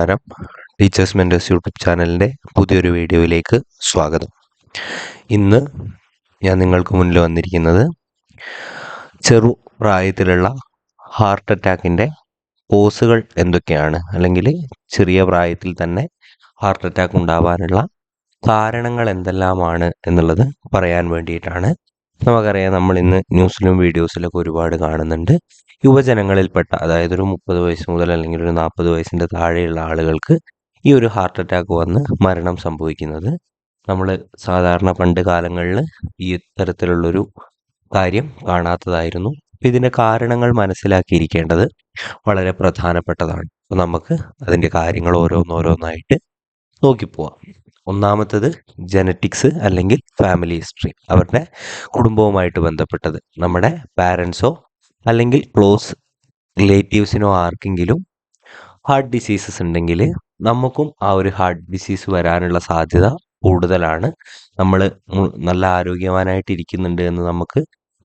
നമസ്കാരം. Teachers mentors YouTube ചാനലിന്റെ പുതിയൊരു വീഡിയോയിലേക്ക് സ്വാഗതം. ഇന്ന് ഞാൻ നിങ്ങൾക്ക് മുന്നിൽ വന്നിരിക്കുന്നത് ചെറു പ്രായത്തിലുള്ള ഹാർട്ട് അറ്റാക്കിന്റെ കോസുകൾ എന്തൊക്കെയാണ്? അല്ലെങ്കിൽ ചെറിയ പ്രായത്തിൽ തന്നെ ഹാർട്ട് അറ്റാക്ക് ഉണ്ടാവാനുള്ള കാരണങ്ങൾ എന്തെല്ലാമാണ് എന്നുള്ളത് പറയാൻ വേണ്ടിയിട്ടാണ് നമുക്കറിയാം നമ്മൾ ഇന്ന് ന്യൂസിലും വീഡിയോസിലൊക്കെ ഒരുപാട് കാണുന്നുണ്ട്. യുവജനങ്ങളിൽപ്പെട്ട അതായത് ഒരു മുപ്പത് വയസ്സ് മുതൽ അല്ലെങ്കിൽ ഒരു നാൽപ്പത് വയസ്സിന്റെ താഴെയുള്ള ആളുകൾക്ക് ഈ ഒരു ഹാർട്ട് അറ്റാക്ക് വന്ന് മരണം സംഭവിക്കുന്നത്. നമ്മൾ സാധാരണ പണ്ട് കാലങ്ങളിൽ ഈ തരത്തിലുള്ളൊരു കാര്യം കാണാത്തതായിരുന്നു. ഇതിന്റെ കാരണങ്ങൾ മനസ്സിലാക്കിയിരിക്കേണ്ടത് വളരെ പ്രധാനപ്പെട്ടതാണ്. അപ്പോൾ നമുക്ക് അതിന്റെ കാര്യങ്ങൾ ഓരോന്നോരോന്നായിട്ട് നോക്കിപ്പോവാം. ഒന്നാമത്തത് ജനറ്റിക്സ് അല്ലെങ്കിൽ ഫാമിലി ഹിസ്റ്ററി അവരുടെ കുടുംബവുമായിട്ട് ബന്ധപ്പെട്ടത്. നമ്മുടെ പാരൻസോ അല്ലെങ്കിൽ ക്ലോസ് റിലേറ്റീവ്സിനോ ആർക്കെങ്കിലും ഹാർട്ട് ഡിസീസസ് ഉണ്ടെങ്കിൽ നമുക്കും ആ ഒരു ഹാർട്ട് ഡിസീസ് വരാനുള്ള സാധ്യത കൂടുതലാണ്. നമ്മൾ നല്ല ആരോഗ്യവാനായിട്ട് ഇരിക്കുന്നുണ്ട് എന്ന് നമുക്ക്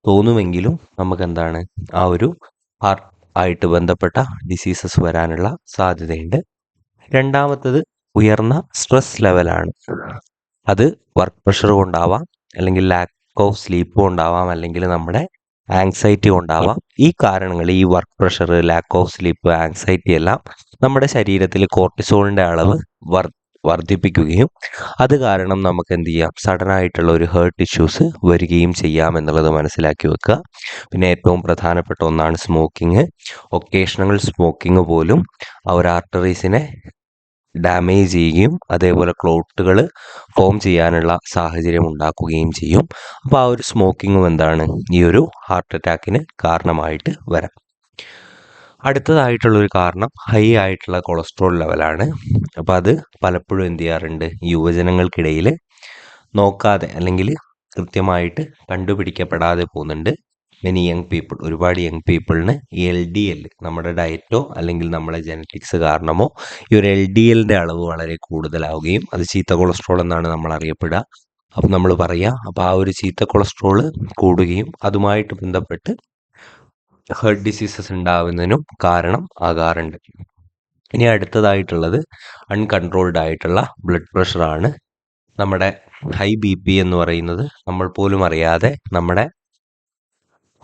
തോന്നുമെങ്കിലും നമുക്ക് എന്താണ് ആ ഒരു ഹാർട്ട് ആയിട്ട് ബന്ധപ്പെട്ട ഡിസീസസ് വരാനുള്ള സാധ്യതയുണ്ട്. രണ്ടാമത്തത് ഉയർന്ന സ്ട്രെസ് ലെവലാണ്. അത് വർക്ക് പ്രഷർ കൊണ്ടാവാം അല്ലെങ്കിൽ ലാക്ക് ഓഫ് സ്ലീപ്പ് കൊണ്ടാവാം അല്ലെങ്കിൽ നമ്മുടെ ആങ്സൈറ്റി കൊണ്ടാവാം. ഈ കാരണങ്ങൾ ഈ work pressure lack of sleep anxiety എല്ലാം നമ്മുടെ ശരീരത്തിൽ കോർട്ടിസോളിന്റെ അളവ് വർ വർദ്ധിപ്പിക്കുകയും അത് കാരണം നമുക്ക് എന്ത് ചെയ്യാം? സഡൻ ആയിട്ടുള്ള ഒരു ഹേർട്ട് ഇഷ്യൂസ് വരികയും ചെയ്യാം എന്നുള്ളത് മനസ്സിലാക്കി വെക്കുക. പിന്നെ ഏറ്റവും പ്രധാനപ്പെട്ട ഒന്നാണ് സ്മോക്കിങ് ഒക്കേഷണൽ സ്മോക്കിങ് പോലും ഒരു ആർട്ടറീസിനെ ഡാമേജ് ചെയ്യുകയും അതേപോലെ ക്ലോട്ടുകൾ ഫോം ചെയ്യാനുള്ള സാഹചര്യം ഉണ്ടാക്കുകയും ചെയ്യും. അപ്പോൾ ആ ഒരു സ്മോക്കിങ്ങും എന്താണ് ഈ ഒരു ഹാർട്ട് അറ്റാക്കിന് കാരണമായിട്ട് വരാം. അടുത്തതായിട്ടുള്ളൊരു കാരണം ഹൈ ആയിട്ടുള്ള കൊളസ്ട്രോൾ ലെവലാണ് അപ്പോൾ അത് പലപ്പോഴും എന്ത് ചെയ്യാറുണ്ട്? യുവജനങ്ങൾക്കിടയിൽ നോക്കാതെ അല്ലെങ്കിൽ കൃത്യമായിട്ട് കണ്ടുപിടിക്കപ്പെടാതെ പോകുന്നുണ്ട്. മെനി യങ് പീപ്പിൾ ഒരുപാട് യങ് പീപ്പിളിന് ഈ എൽ ഡി എൽ നമ്മുടെ ഡയറ്റോ അല്ലെങ്കിൽ നമ്മുടെ ജനറ്റിക്സ് കാരണമോ ഈ ഒരു എൽ ഡി എല്ലിന്റെ അളവ് വളരെ കൂടുതലാവുകയും അത് ചീത്ത കൊളസ്ട്രോൾ എന്നാണ് നമ്മൾ അറിയപ്പെടുക. അപ്പം നമ്മൾ പറയുക അപ്പോൾ ആ ഒരു ചീത്ത കൊളസ്ട്രോൾ കൂടുകയും അതുമായിട്ട് ബന്ധപ്പെട്ട് ഹെർട്ട് ഡിസീസസ് ഉണ്ടാവുന്നതിനും കാരണം ആകാറുണ്ട്. ഇനി അടുത്തതായിട്ടുള്ളത് അൺകൺട്രോൾഡ് ആയിട്ടുള്ള ബ്ലഡ് പ്രഷറാണ് നമ്മുടെ ഹൈ ബി പി എന്ന് പറയുന്നത് നമ്മൾ പോലും അറിയാതെ നമ്മുടെ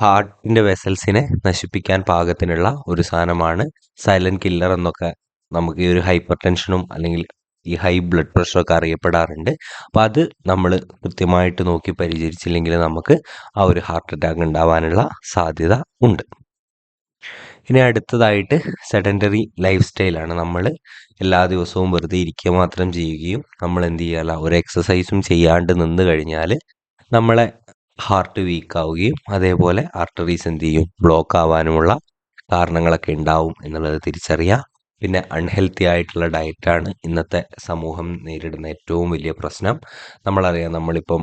ഹാർട്ടിന്റെ വെസൽസിനെ നശിപ്പിക്കാൻ പാകത്തിനുള്ള ഒരു സാധനമാണ് സൈലന്റ് കില്ലർ എന്നൊക്കെ നമുക്ക് ഈ ഒരു ഹൈപ്പർ ടെൻഷനും അല്ലെങ്കിൽ ഈ ഹൈ ബ്ലഡ് പ്രഷറൊക്കെ അറിയപ്പെടാറുണ്ട്. അപ്പോൾ അത് നമ്മൾ കൃത്യമായിട്ട് നോക്കി പരിചരിച്ചില്ലെങ്കിൽ നമുക്ക് ആ ഒരു ഹാർട്ട് അറ്റാക്ക് ഉണ്ടാവാനുള്ള സാധ്യത ഉണ്ട്. ഇനി അടുത്തതായിട്ട് സെഡന്ററി ലൈഫ് സ്റ്റൈലാണ് നമ്മൾ എല്ലാ ദിവസവും വെറുതെ ഇരിക്കുക മാത്രം ചെയ്യുകയും നമ്മൾ എന്ത് ചെയ്യാല്ല ഒരു എക്സസൈസും ചെയ്യാണ്ട് നിന്ന് കഴിഞ്ഞാൽ നമ്മളെ ഹാർട്ട് വീക്ക് ആവുകയും അതേപോലെ ആർട്ടറീസ് എന്ത് ചെയ്യും? ബ്ലോക്ക് ആവാനുമുള്ള കാരണങ്ങളൊക്കെ ഉണ്ടാവും എന്നുള്ളത് തിരിച്ചറിയാം. പിന്നെ അൺഹെൽത്തി ആയിട്ടുള്ള ഡയറ്റാണ് ഇന്നത്തെ സമൂഹം നേരിടുന്ന ഏറ്റവും വലിയ പ്രശ്നം. നമ്മളറിയാം നമ്മളിപ്പം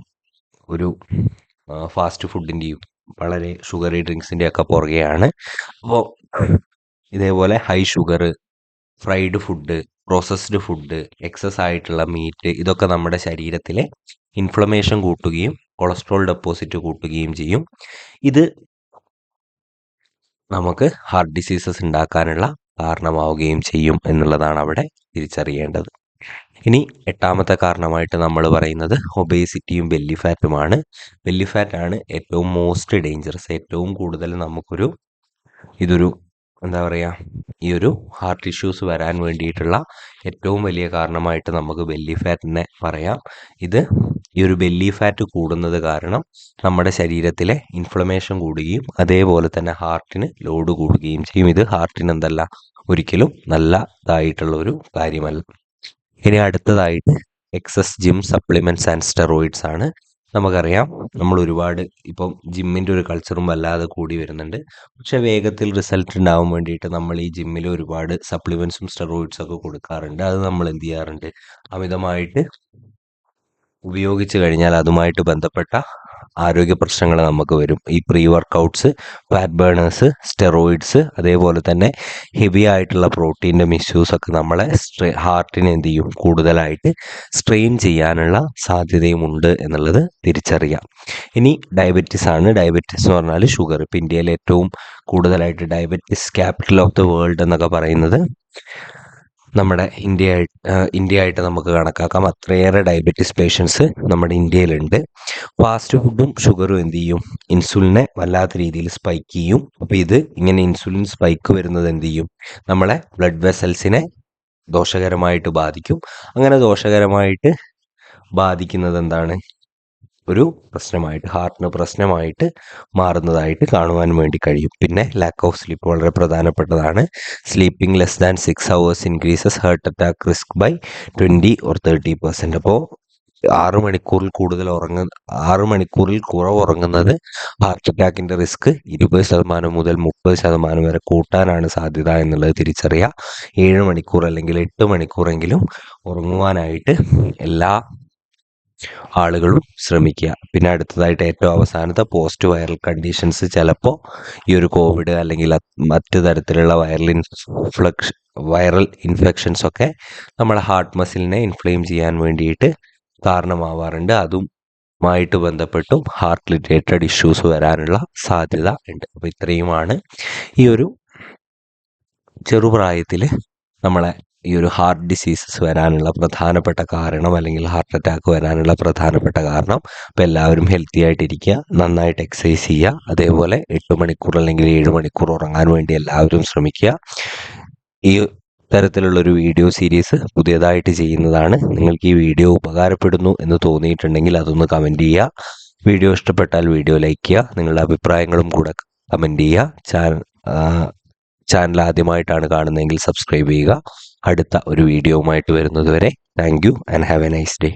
ഒരു ഫാസ്റ്റ് ഫുഡിന്റെയും വളരെ ഷുഗറി ഡ്രിങ്ക്സിന്റെയൊക്കെ പുറകെയാണ്. അപ്പോൾ ഇതേപോലെ high sugar fried food processed food excess ആയിട്ടുള്ള മീറ്റ് ഇതൊക്കെ നമ്മുടെ ശരീരത്തിലെ ഇൻഫ്ലമേഷൻ കൂട്ടുകയും കൊളസ്ട്രോൾ ഡെപ്പോസിറ്റ് കൂട്ടുകയും ചെയ്യും. ഇത് നമുക്ക് ഹാർട്ട് ഡിസീസസ് ഉണ്ടാക്കാനുള്ള കാരണമാവുകയും ചെയ്യും എന്നുള്ളതാണ് അവിടെ തിരിച്ചറിയേണ്ടത്. ഇനി എട്ടാമത്തെ കാരണമായിട്ട് നമ്മൾ പറയുന്നത് ഒബേസിറ്റിയും ബെല്ലി ഫാറ്റുമാണ് ബെല്ലി ഫാറ്റാണ് ഏറ്റവും മോസ്റ്റ് ഡേഞ്ചറസ് ഏറ്റവും കൂടുതൽ നമുക്കൊരു ഇതൊരു എന്താ പറയുക ഈ ഒരു ഹാർട്ട് ഇഷ്യൂസ് വരാൻ വേണ്ടിയിട്ടുള്ള ഏറ്റവും വലിയ കാരണമായിട്ട് നമുക്ക് ബെല്ലി ഫാറ്റിനെ പറയാം. ഇത് ഈ ഒരു ബെല്ലി ഫാറ്റ് കൂടുന്നത് കാരണം നമ്മുടെ ശരീരത്തിലെ ഇൻഫ്ലമേഷൻ കൂടുകയും അതേപോലെ തന്നെ ഹാർട്ടിന് ലോഡ് കൂടുകയും ചെയ്യും. ഇത് ഹാർട്ടിന് എന്തല്ല ഒരിക്കലും നല്ലതായിട്ടുള്ള ഒരു കാര്യമല്ല. ഇനി അടുത്തതായിട്ട് excess gym supplements and steroids ആണ്. നമുക്കറിയാം. നമ്മൾ ഒരുപാട് ഇപ്പം ജിമ്മിന്റെ ഒരു കൾച്ചറും വല്ലാതെ കൂടി വരുന്നുണ്ട്. പക്ഷേ വേഗത്തിൽ റിസൾട്ട് ഉണ്ടാവാൻ വേണ്ടിയിട്ട് നമ്മൾ ഈ ജിമ്മിൽ ഒരുപാട് സപ്ലിമെൻസും സ്റ്റെറോയിഡ്സും ഒക്കെ കൊടുക്കാറുണ്ട്. അത് നമ്മൾ എന്ത് ചെയ്യാറുണ്ട്? അമിതമായിട്ട് ഉപയോഗിച്ച് കഴിഞ്ഞാൽ അതുമായിട്ട് ബന്ധപ്പെട്ട ആരോഗ്യ പ്രശ്നങ്ങൾ നമുക്ക് വരും. ഈ pre workouts fat burners steroids അതേപോലെ തന്നെ ഹെവി ആയിട്ടുള്ള പ്രോട്ടീന്റെ മിസ്യൂസ് ഒക്കെ നമ്മളെ ഹാർട്ടിനെ എന്ത് ചെയ്യും? കൂടുതലായിട്ട് സ്ട്രെയിൻ ചെയ്യാനുള്ള സാധ്യതയും ഉണ്ട് എന്നുള്ളത് തിരിച്ചറിയാം. ഇനി ഡയബറ്റിസ് ആണ്. ഡയബറ്റിസ് എന്ന് പറഞ്ഞാൽ ഷുഗർ ഇപ്പം ഇന്ത്യയിൽ ഏറ്റവും കൂടുതലായിട്ട് diabetes capital of the world എന്നൊക്കെ പറയുന്നത് നമ്മുടെ ഇന്ത്യ ഇന്ത്യ ആയിട്ട് നമുക്ക് കണക്കാക്കാം. അത്രയേറെ ഡയബറ്റീസ് പേഷ്യൻസ് നമ്മുടെ ഇന്ത്യയിലുണ്ട്. ഫാസ്റ്റ് ഫുഡും ഷുഗറും എന്ത് ചെയ്യും? ഇൻസുലിനെ വല്ലാത്ത രീതിയിൽ സ്പൈക്ക് ചെയ്യും. അപ്പോൾ ഇത് ഇങ്ങനെ ഇൻസുലിൻ സ്പൈക്ക് വരുന്നത് എന്ത് ചെയ്യും? നമ്മളെ ബ്ലഡ് വെസൽസിനെ ദോഷകരമായിട്ട് ബാധിക്കും. അങ്ങനെ ദോഷകരമായിട്ട് ബാധിക്കുന്നത് എന്താണ്? ഒരു പ്രശ്നമായിട്ട് ഹാർട്ടിന് പ്രശ്നമായിട്ട് മാറുന്നതായിട്ട് കാണുവാൻ വേണ്ടി കഴിയും. പിന്നെ ലാക്ക് ഓഫ് സ്ലീപ്പ് വളരെ പ്രധാനപ്പെട്ടതാണ്. Sleeping less than six hours increases heart attack risk by twenty or thirty percent അപ്പോൾ ആറ് മണിക്കൂറിൽ കൂടുതൽ ഉറങ്ങ ആറ് മണിക്കൂറിൽ കുറവ് ഉറങ്ങുന്നത് ഹാർട്ട് അറ്റാക്കിന്റെ റിസ്ക് ഇരുപത് ശതമാനം മുതൽ മുപ്പത് ശതമാനം വരെ കൂട്ടാനാണ് സാധ്യത എന്നുള്ളത് തിരിച്ചറിയുക. ഏഴ് മണിക്കൂർ അല്ലെങ്കിൽ എട്ട് മണിക്കൂറെങ്കിലും ഉറങ്ങുവാനായിട്ട് എല്ലാ ആളുകളും ശ്രമിക്കുക. പിന്നെ അടുത്തതായിട്ട് ഏറ്റവും അവസാനത്തെ പോസ്റ്റ് വൈറൽ കണ്ടീഷൻസ് ചിലപ്പോൾ ഈ ഒരു കോവിഡ് അല്ലെങ്കിൽ മറ്റു തരത്തിലുള്ള വൈറൽ ഇൻഫ്ലക്ഷൻ വൈറൽ ഇൻഫെക്ഷൻസ് ഒക്കെ നമ്മുടെ ഹാർട്ട് മസിലിനെ ഇൻഫ്ലെയിം ചെയ്യാൻ വേണ്ടിയിട്ട് കാരണമാവാറുണ്ട്. അതും മായിട്ട് ബന്ധപ്പെട്ടും ഹാർട്ട് റിലേറ്റഡ് ഇഷ്യൂസ് വരാനുള്ള സാധ്യത ഉണ്ട്. അപ്പോൾ ഇത്രയുമാണ് ഈ ഒരു ചെറുപ്രായത്തിൽ നമ്മളെ ഈ ഒരു ഹാർട്ട് ഡിസീസസ് വരാനുള്ള പ്രധാനപ്പെട്ട കാരണം അല്ലെങ്കിൽ ഹാർട്ട് അറ്റാക്ക് വരാനുള്ള പ്രധാനപ്പെട്ട കാരണം. അപ്പോൾ എല്ലാവരും ഹെൽത്തി ആയിട്ടിരിക്കുക നന്നായിട്ട് എക്സസൈസ് ചെയ്യുക അതേപോലെ എട്ട് മണിക്കൂർ അല്ലെങ്കിൽ ഏഴ് മണിക്കൂർ ഉറങ്ങാൻ വേണ്ടി എല്ലാവരും ശ്രമിക്കുക. ഈ തരത്തിലുള്ളൊരു വീഡിയോ സീരീസ് പുതിയതായിട്ട് ചെയ്യുന്നതാണ്. നിങ്ങൾക്ക് ഈ വീഡിയോ ഉപകാരപ്പെടുന്നു എന്ന് തോന്നിയിട്ടുണ്ടെങ്കിൽ അതൊന്ന് കമന്റ് ചെയ്യുക. വീഡിയോ ഇഷ്ടപ്പെട്ടാൽ വീഡിയോ ലൈക്ക് ചെയ്യുക. നിങ്ങളുടെ അഭിപ്രായങ്ങളും കൂടെ കമന്റ് ചെയ്യുക. ചാനൽ ചാനൽ ആദ്യമായിട്ടാണ് കാണുന്നതെങ്കിൽ സബ്സ്ക്രൈബ് ചെയ്യുക. അടുത്ത ഒരു വീഡിയോവുമായിട്ട് വരുന്നത് വരെ thank you and have a nice day